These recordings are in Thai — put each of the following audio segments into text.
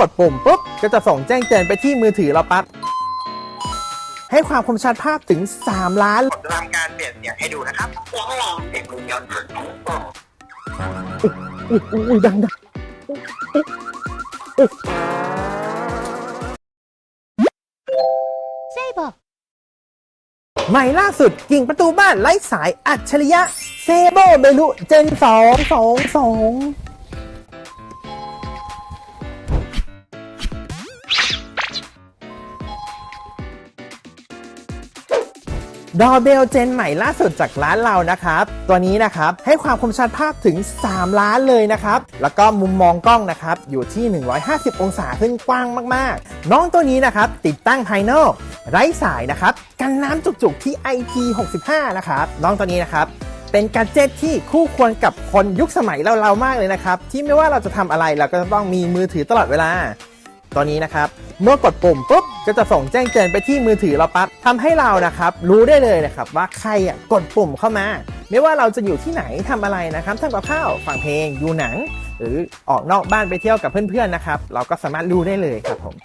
กดปุ่มปุ๊บก็จะส่งแจ้งเตือนไปที่มือถือเราปั๊บให้ความคมชัดภาพถึง 3 ล้านทำการเปลี่ยนเสียงให้ดูนะครับเสียงแรงเสียงยนต์อุ้ยดังดังเซบใหม่ล่าสุดกิ่งประตูบ้านไร้สายอัจฉริยะเซโบเมนูเจนสองสองสอง ดอเบลเจนใหม่ล่าสุดจากร้านเรานะครับ ตัวนี้นะครับให้ความคมชัดภาพถึง 3 ล้านเลยนะครับ แล้วก็มุมมองกล้องนะครับอยู่ที่ 150 องศาซึ่งกว้างมากๆ น้องตัวนี้นะครับติดตั้งภายนอก ไร้สายนะครับ กันน้ำจุกๆที่ IP65 นะครับน้องตัวนี้นะครับเป็นกาเจ็ตที่คู่ควรกับคนยุคสมัยเราๆมากเลยนะครับที่ไม่ว่าเราจะทำอะไรเราก็จะต้องมีมือถือตลอดเวลา ตัวนี้นะครับเมื่อกดปุ่มปุ๊บก็จะส่งแจ้งเตือนไปที่มือถือเราปั๊บทำให้เรานะครับรู้ได้เลยนะครับว่าใครอะกดปุ่มเข้ามา ไม่ว่าเราจะอยู่ที่ไหนทำอะไรนะครับทำกับข้าวฟังเพลงดูหนัง หรือออกนอกบ้านไปเที่ยวกับเพื่อนๆนะครับเราก็สามารถรู้ได้เลยครับผม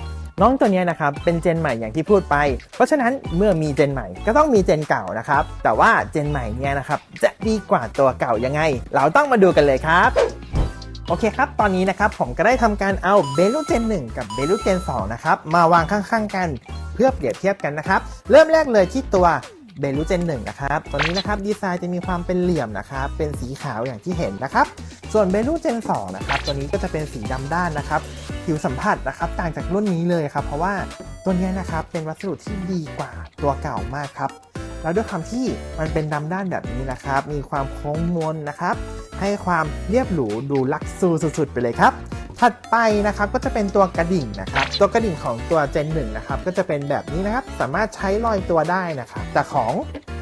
น้องตัวนี้นะครับเป็นเจนใหม่อย่างที่พูดไป เพราะฉะนั้นเมื่อมีเจนใหม่ก็ต้องมีเจนเก่านะครับ แต่ว่าเจนใหม่เนี่ยนะครับจะดีกว่าตัวเก่ายังไง เราต้องมาดูกันเลยครับ โอเคครับ ตอนนี้นะครับผมก็ได้ทำการเอาเบลูเจน1กับเบลูเจน2นะครับมาวางข้างๆกันเพื่อเปรียบเทียบกันนะครับ เริ่มแรกเลยที่ตัวเบลูเจน1นะครับ ตัวนี้นะครับดีไซน์จะมีความเป็นเหลี่ยมนะครับ เป็นสีขาวอย่างที่เห็นนะครับ ส่วนเบลูเจน2นะครับ ตัวนี้ก็จะเป็นสีดำด้านนะครับ ผิวสัมผัสนะครับ ต่างจากรุ่นนี้เลยครับ เพราะว่าตัวนี้นะครับเป็นวัสดุที่ดีกว่าตัวเก่ามากครับ แล้วด้วยความที่มันเป็นดำด้านแบบนี้นะครับ มีความโค้งมนนะครับ ให้ความเรียบหรูดูลักซูสุดๆ ไปเลยครับถัดไปนะครับก็จะเป็นตัวกระดิ่งนะครับ ตัวกระดิ่งของตัว Gen 1นะครับก็จะเป็นแบบนี้นะครับ สามารถใช้ลอยตัวได้นะครับแต่ของ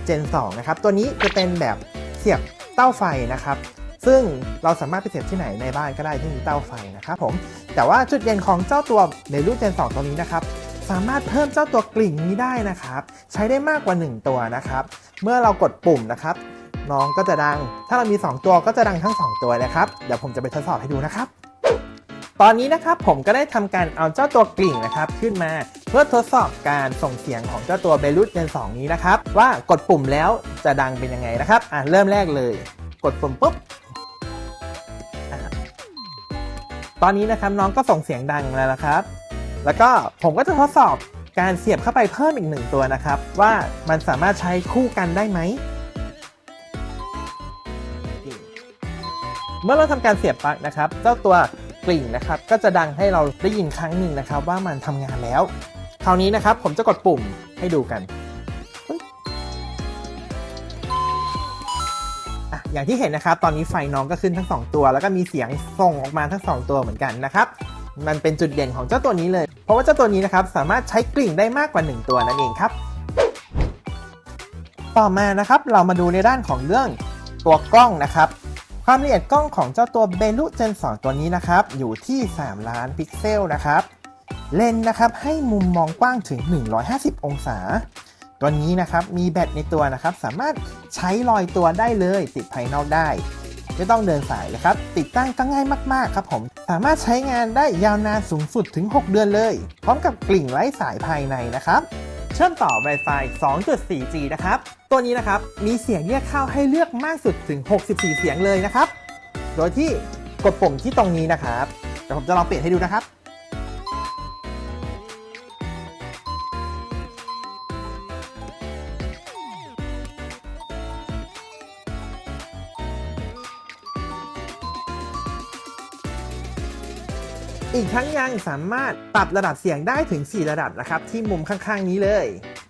Gen 2นะครับตัวนี้จะเป็นแบบเสียบเต้าไฟนะครับ ซึ่งเราสามารถไปเสียบที่ไหนในบ้านก็ได้ที่มีเต้าไฟนะครับผมแต่ว่าจุดเด่นของเจ้าตัวในรุ่น Gen 2ตัวนี้นะครับ สามารถเพิ่มเจ้าตัวกลิ่งนี้ได้นะครับ ใช้ได้มากกว่า 1 ตัวนะครับ เมื่อเรากดปุ่มนะครับ น้องก็จะดัง ถ้าเรามี 2 ตัวก็จะดังทั้ง 2 ตัวนะครับ เดี๋ยวผมจะไปทดสอบให้ดูนะครับ ตอนนี้นะครับผมก็ได้ทำการเอาเจ้าตัวกลิ่งนะครับ ขึ้นมาเพื่อทดสอบการส่งเสียงของเจ้าตัวเบลู g เ n 2นี้นะครับ ว่ากดปุ่มแล้วจะดังเป็นยังไงนะครับอะเริ่มแรกเลย กดปุ่มปุ๊บตอนนี้นะครับน้องก็ส่งเสียงดังแล้วนะครับ แล้วก็ผมก็จะทดสอบการเสียบเข้าไปเพิ่มอีกหนึ่งตัวนะครับ ว่ามันสามารถใช้คู่กันได้ไหม เมื่อเราทำการเสียบปลั๊กนะครับ เจ้าตัวกลิ่งนะครับ ก็จะดังให้เราได้ยินครั้งหนึ่งนะครับ ว่ามันทำงานแล้ว คราวนี้นะครับผมจะกดปุ่มให้ดูกันอะอย่างที่เห็นนะครับ ตอนนี้ไฟน้องก็ขึ้นทั้งสองตัว แล้วก็มีเสียงส่งออกมาทั้งสองตัวเหมือนกันนะครับ มันเป็นจุดเด่นของเจ้าตัวนี้เลย ราะว่าเจ้าตัวนี้นะครับสามารถใช้กลิ่งได้มากกว่า 1 ตัวนั่นเองครับ ต่อมานะครับเรามาดูในด้านของเรื่องตัวกล้องนะครับ ความละเอียดกล้องของเจ้าตัว b e l u Gen 2ตัวนี้นะครับอยู่ที่ 3 ล้านพิกเซลนะครับเลนส์นะครับให้มุมมองกว้างถึง 150 องศา ตัวนี้นะครับมีแบตในตัวนะครับสามารถใช้ลอยตัวได้เลยติดภายนอกได้ ไม่ต้องเดินสายเลยครับ ติดตั้งก็ง่ายมากๆครับผม สามารถใช้งานได้ยาวนานสูงสุดถึง 6 เดือนเลย พร้อมกับกลิ่งไร้สายภายในนะครับเชื่อมต่อ Wi-Fi 2.4G นะครับ ตัวนี้นะครับ มีเสียงเรียกเข้าให้เลือกมากสุดถึง 64 เสียงเลยนะครับ โดยที่กดปุ่มที่ตรงนี้นะครับ เดี๋ยวผมจะลองเปลี่ยนให้ดูนะครับ อีกทั้งยังสามารถปรับระดับเสียงได้ถึง 4 ระดับนะครับที่มุมข้างๆนี้เลย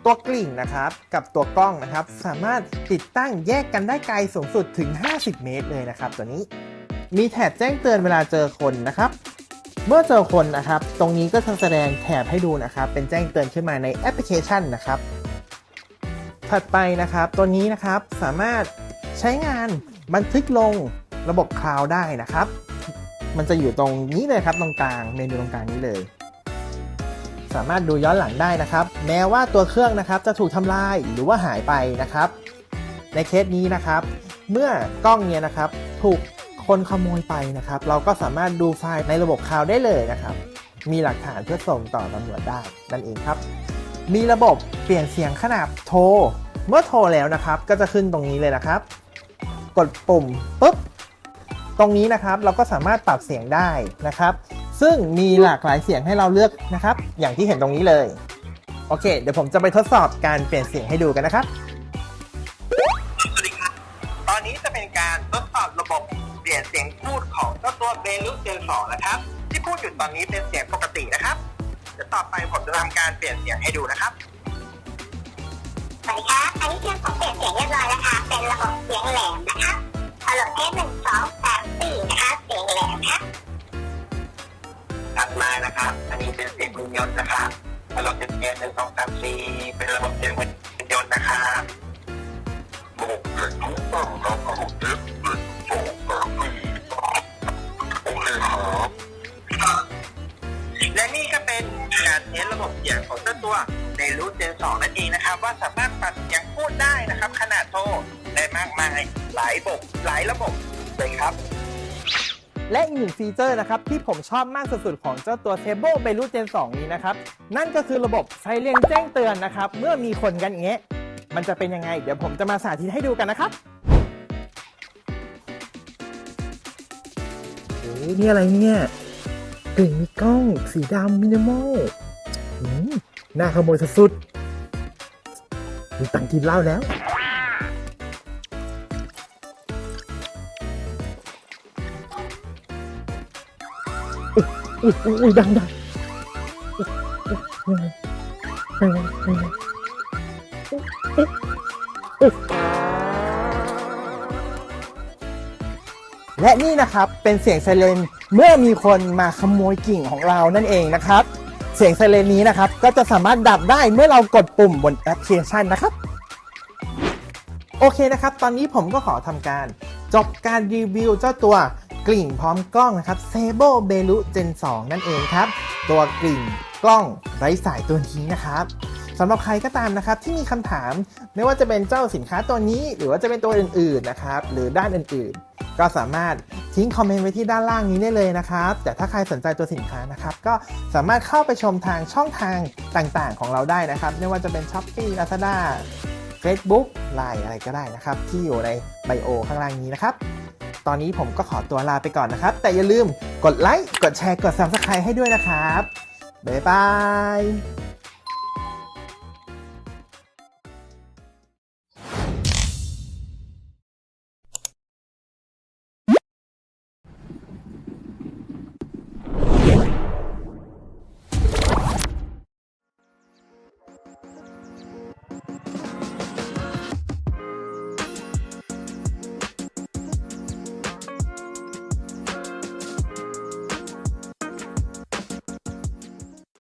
ตัวกลิ่งนะครับกับตัวกล้องนะครับ สามารถติดตั้งแยกกันได้ไกลสูงสุดถึง 50 เมตรเลยนะครับตัวนี้ มีแถบแจ้งเตือนเวลาเจอคนนะครับเมื่อเจอคนนะครับ ตรงนี้ก็จะแสดงแถบให้ดูนะครับ เป็นแจ้งเตือนขึ้นมาในแอปพลิเคชันนะครับ ถัดไปนะครับ ตัวนี้นะครับสามารถใช้งานบันทึกลงระบบคลาวด์ได้นะครับ มันจะอยู่ตรงนี้เลยครับตรงกลางเมนูตรงกลางนี้เลย สามารถดูย้อนหลังได้นะครับ แม้ว่าตัวเครื่องนะครับจะถูกทำลายหรือว่าหายไปนะครับ ในเคสนี้นะครับ เมื่อกล้องเนี่ยนะครับถูกคนขโมยไปนะครับ เราก็สามารถดูไฟล์ในระบบคลาวด์ได้เลยนะครับ มีหลักฐานเพื่อส่งต่อตำรวจได้นั่นเองครับ มีระบบเปลี่ยนเสียงขนาดโทร เมื่อโทรแล้วนะครับ ก็จะขึ้นตรงนี้เลยนะครับ กดปุ่มปุ๊บ ตรงนี้นะครับเราก็สามารถปรับเสียงได้นะครับ ซึ่งมีหลากหลายเสียงให้เราเลือกนะครับ อย่างที่เห็นตรงนี้เลย โอเค เดี๋ยวผมจะไปทดสอบการเปลี่ยนเสียงให้ดูกันนะครับสวัสดีครับตอนนี้จะเป็นการทดสอบระบบเปลี่ยนเสียงพูดของเจ้าตัวเบลุเจนสองนะครับ ที่พูดอยู่ตอนนี้เป็นเสียงปกตินะครับเดี๋ยวต่อไปผมจะทำการเปลี่ยนเสียงให้ดูนะครับสวัสดีครับอันนี้คือผมเปลี่ยนเสียงเรียบร้อยแล้วค่ะเป็นระบบเสียงแหลมนะครับฮัลโหลเทสหนึ่งสองสาม สี่นะคะเสียงแหลมครับถัดมานะครับ อันนี้เป็นเสียงหุ่นยนต์นะครับระบบเสียงหนึ่งสองสามสี่เป็นระบบเสียงหุ่นยนต์นะครับระบบเสียงทุกตั้งครับระบบเสียงหนึ่งสองสามสี่โอเคครับและนี่ก็เป็นการเทสระบบเสียงของเจ้าตัวในรูทเจน2นั่นเองนะครับ ว่าสามารถปรับเสียงพูดได้นะครับ ขนาดโทรได้มากมายหลายระบบหลายระบบเลยครับ และอีกหนึ่งฟีเจอร์นะครับที่ผมชอบมากสุดๆของเจ้าตัว t a b l e b e l u Gen 2 นี้นะครับ นั่นก็คือระบบไซเรนแจ้งเตือนนะครับ เมื่อมีคนกันแงะมันจะเป็นยังไง เดี๋ยวผมจะมาสาธิตให้ดูกันนะครับโอ้ยนี่อะไรเนี่ยกลิ่นมีกล้องสีดำมินิมอลอืมน่าขโมยสุดๆมีตังกินเหล้าแล้ว อุ้ยอุ้ยดังดังยังไงยังไงยังไงและนี่นะครับเป็นเสียงไซเรนเมื่อมีคนมาขโมยกิ่งของเรานั่นเองนะครับ เสียงไซเรนนี้นะครับก็จะสามารถดับได้เมื่อเรากดปุ่มบนแอปพลิเคชันนะครับ โอเคนะครับ ตอนนี้ผมก็ขอทำการจบการรีวิวเจ้าตัว กลิ่งพร้อมกล้องนะครับ Sable b e l u Gen 2นั่นเองครับ ตัวกลิ่งกล้องไร้สายตัวนี้นะครับสำหรับใครก็ตามนะครับที่มีคำถาม ไม่ว่าจะเป็นเจ้าสินค้าตัวนี้ หรือว่าจะเป็นตัวอื่นๆนะครับหรือด้านอื่นๆ ก็สามารถทิ้งคอมเมนต์ไว้ที่ด้านล่างนี้ได้เลยนะครับ แต่ถ้าใครสนใจตัวสินค้านะครับ ก็สามารถเข้าไปชมทางช่องทางต่างๆ ของเราได้นะครับ ไม่ว่าจะเป็น Shopee Lazada Facebook Line อะไรก็ได้นะครับ ที่อยู่ในไบโอข้างล่างนี้นะครับ ตอนนี้ผมก็ขอตัวลาไปก่อนนะครับ แต่อย่าลืมกดไลค์ กดแชร์ กด Subscribe ให้ด้วยนะครับ บ๊ายบาย